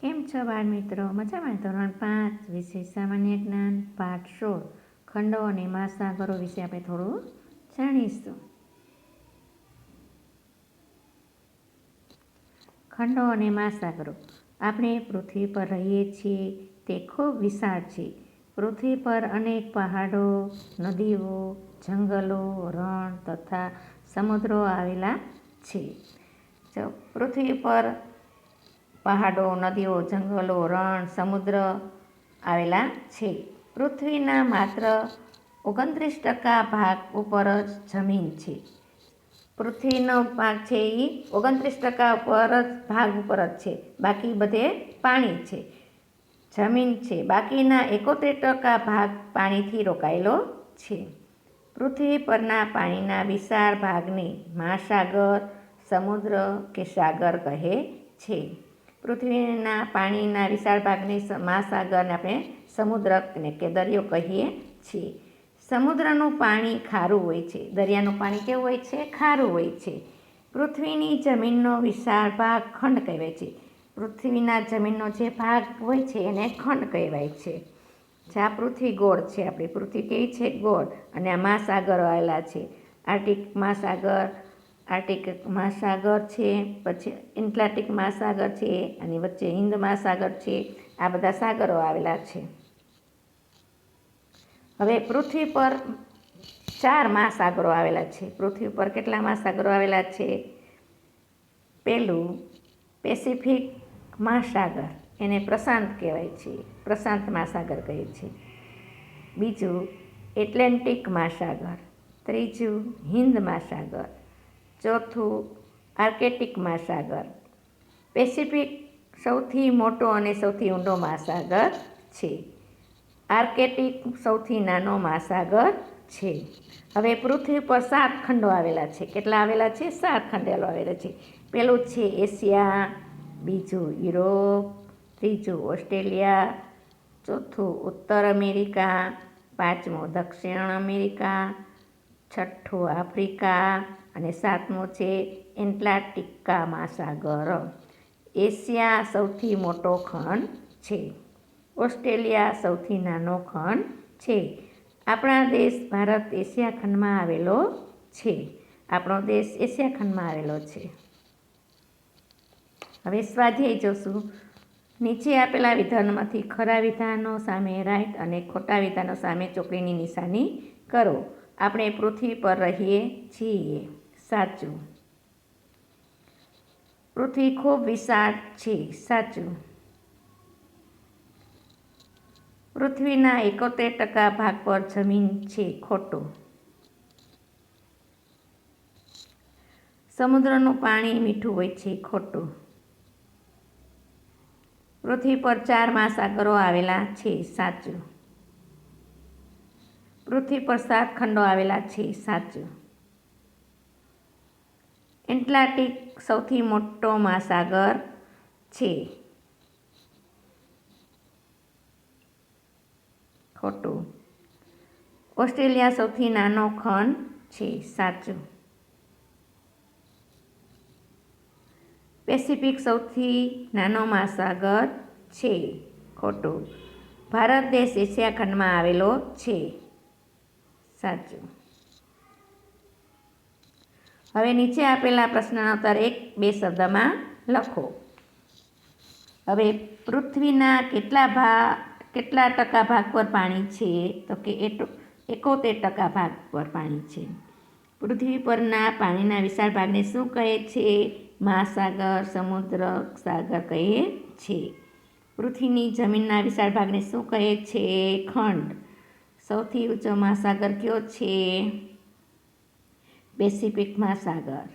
કેમ છો બાળ મિત્રો મજામાં ધોરણ પાંચ વિશે સામાન્ય જ્ઞાન, પાઠ સોળ. ખંડો અને મહાસાગરો વિશે આપણે થોડું જાણીશું. ખંડો અને મહાસાગરો. આપણે પૃથ્વી પર રહીએ છીએ, તે ખૂબ વિશાળ છે. પૃથ્વી પર અનેક પહાડો, નદીઓ, જંગલો, રણ તથા સમુદ્રો આવેલા છે. પૃથ્વી પર પહાડો, નદીઓ, જંગલો, રણ, સમુદ્ર આવેલા છે. પૃથ્વીના માત્ર ઓગણત્રીસ ટકા ભાગ ઉપર જ જમીન છે. પૃથ્વીનો ભાગ છે એ ઓગણત્રીસ ટકા ઉપર જ ભાગ ઉપર જ છે. બાકી બધે પાણી છે. જમીન છે. બાકીના એકોતેર ટકા ભાગ પાણીથી રોકાયેલો છે. પૃથ્વી પરના પાણીના વિશાળ ભાગને મહાસાગર, સમુદ્ર કે સાગર કહે છે. પૃથ્વીના પાણીના વિશાળ ભાગને મહાસાગરને આપણે સમુદ્રને કે દરિયો કહીએ છીએ. સમુદ્રનું પાણી ખારું હોય છે. દરિયાનું પાણી કેવું હોય છે? ખારું હોય છે. પૃથ્વીની જમીનનો વિશાળ ભાગ ખંડ કહેવાય છે. પૃથ્વીના જમીનનો જે ભાગ હોય છે એને ખંડ કહેવાય છે. જ્યાં પૃથ્વી ગોળ છે. આપણી પૃથ્વી કેવી છે? ગોળ. અને આ મહાસાગરો આવેલા છે. આર્ટિક મહાસાગર આર્ટિક મહાસાગર છે, પછી એટલાન્ટિક મહાસાગર છે અને વચ્ચે હિન્દ મહાસાગર છે, આ બધા સાગરો આવેલા છે. હવે પૃથ્વી પર ચાર મહાસાગરો આવેલા છે. પૃથ્વી પર કેટલા મહાસાગરો આવેલા છે? પહેલું પેસિફિક મહાસાગર, એને પ્રશાંત કહેવાય છે, પ્રશાંત મહાસાગર કહે છે. બીજું એટલાન્ટિક મહાસાગર, ત્રીજું હિન્દ મહાસાગર ચોથું આર્કેટિક મહાસાગર. પેસિફિક સૌથી મોટો અને સૌથી ઊંડો મહાસાગર છે. આર્કેટિક સૌથી નાનો મહાસાગર છે. હવે પૃથ્વી પર સાત ખંડો આવેલા છે. કેટલા આવેલા છે? સાત ખંડેલો આવેલા છે. પેલું છે એશિયા, બીજું યુરોપ, ત્રીજું ઓસ્ટ્રેલિયા, ચોથું ઉત્તર અમેરિકા, પાંચમું દક્ષિણ અમેરિકા છઠ્ઠું આફ્રિકા અને સાતમું છે એન્ટાર્કટિકા મહાસાગર એશિયા સૌથી મોટો ખંડ છે. ઓસ્ટ્રેલિયા સૌથી નાનો ખંડ છે. આપણા દેશ ભારત એશિયા ખંડમાં આવેલો છે. આપણો દેશ એશિયા ખંડમાં આવેલો છે. હવે સ્વાધ્યાય જોશું. નીચે આપેલા વિધાનમાંથી ખરા વિધાનો સામે રાઈટ અને ખોટા વિધાનો સામે ચોકડીની નિશાની કરો. આપણે પૃથ્વી પર રહીએ છીએ. સાચું. પૃથ્વી ખૂબ વિશાળ છે. સાચું. પૃથ્વીના એકોતેર ટકા ભાગ પર જમીન છે ખોટું. સમુદ્રનું પાણી મીઠું હોય છે ખોટું. પૃથ્વી પર ચાર મહાસાગરો આવેલા છે. સાચું. પૃથ્વી પર સાત ખંડો આવેલા છે, સાચું. એટલાન્ટિક સૌથી મોટો મહાસાગર છે. ખોટું. ઓસ્ટ્રેલિયા સૌથી નાનો ખંડ છે, સાચું. પેસિફિક સૌથી નાનો મહાસાગર છે, ખોટું. ભારત દેશ એશિયા ખંડમાં આવેલો છે. સાચું. હવે નીચે આપેલા પ્રશ્નનો ઉત્તર એક, બે શબ્દમાં લખો. હવે પૃથ્વીના કેટલા ભાગ કેટલા ટકા ભાગ પર પાણી છે? તો કે એકોતેર ટકા ભાગ પર પાણી છે. પૃથ્વી પરના પાણીના વિશાળ ભાગને શું કહે છે? મહાસાગર, સમુદ્ર, સાગર કહે છે. પૃથ્વીની જમીનના વિશાળ ભાગને શું કહે છે? ખંડ. સૌથી ઊંચો મહાસાગર કયો છે? પેસિફિક મહાસાગર.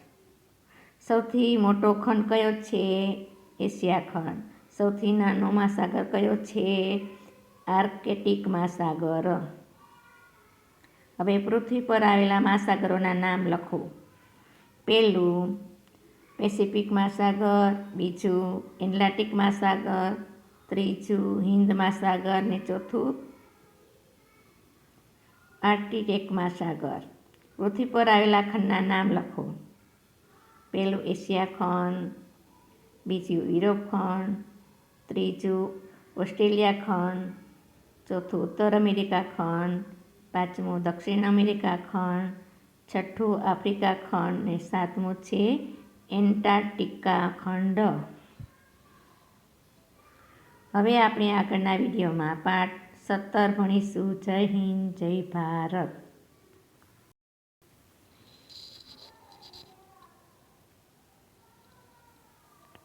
સૌથી મોટો ખંડ કયો છે? એશિયા ખંડ. સૌથી નાનો મહાસાગર કયો છે? આર્કેટિક મહાસાગર. હવે પૃથ્વી પર આવેલા મહાસાગરોના નામ લખો. પહેલું પેસિફિક મહાસાગર. બીજું એટલાન્ટિક મહાસાગર. ત્રીજું હિન્દ મહાસાગર. ને ચોથું આર્કટિક મહાસાગર. પૃથ્વી પર આવેલા ખંડના નામ લખો. પહેલું એશિયા ખંડ, બીજું યુરોપ ખંડ, ત્રીજું ઓસ્ટ્રેલિયા ખંડ, ચોથું ઉત્તર અમેરિકા ખંડ, પાંચમું દક્ષિણ અમેરિકા ખંડ, છઠ્ઠું આફ્રિકા ખંડ ને સાતમું છે એન્ટાર્કટિકા ખંડ. હવે આપણે આગળના વિડીયોમાં પાઠ સત્તર ભણીશું. જય હિન્દ જય ભારત.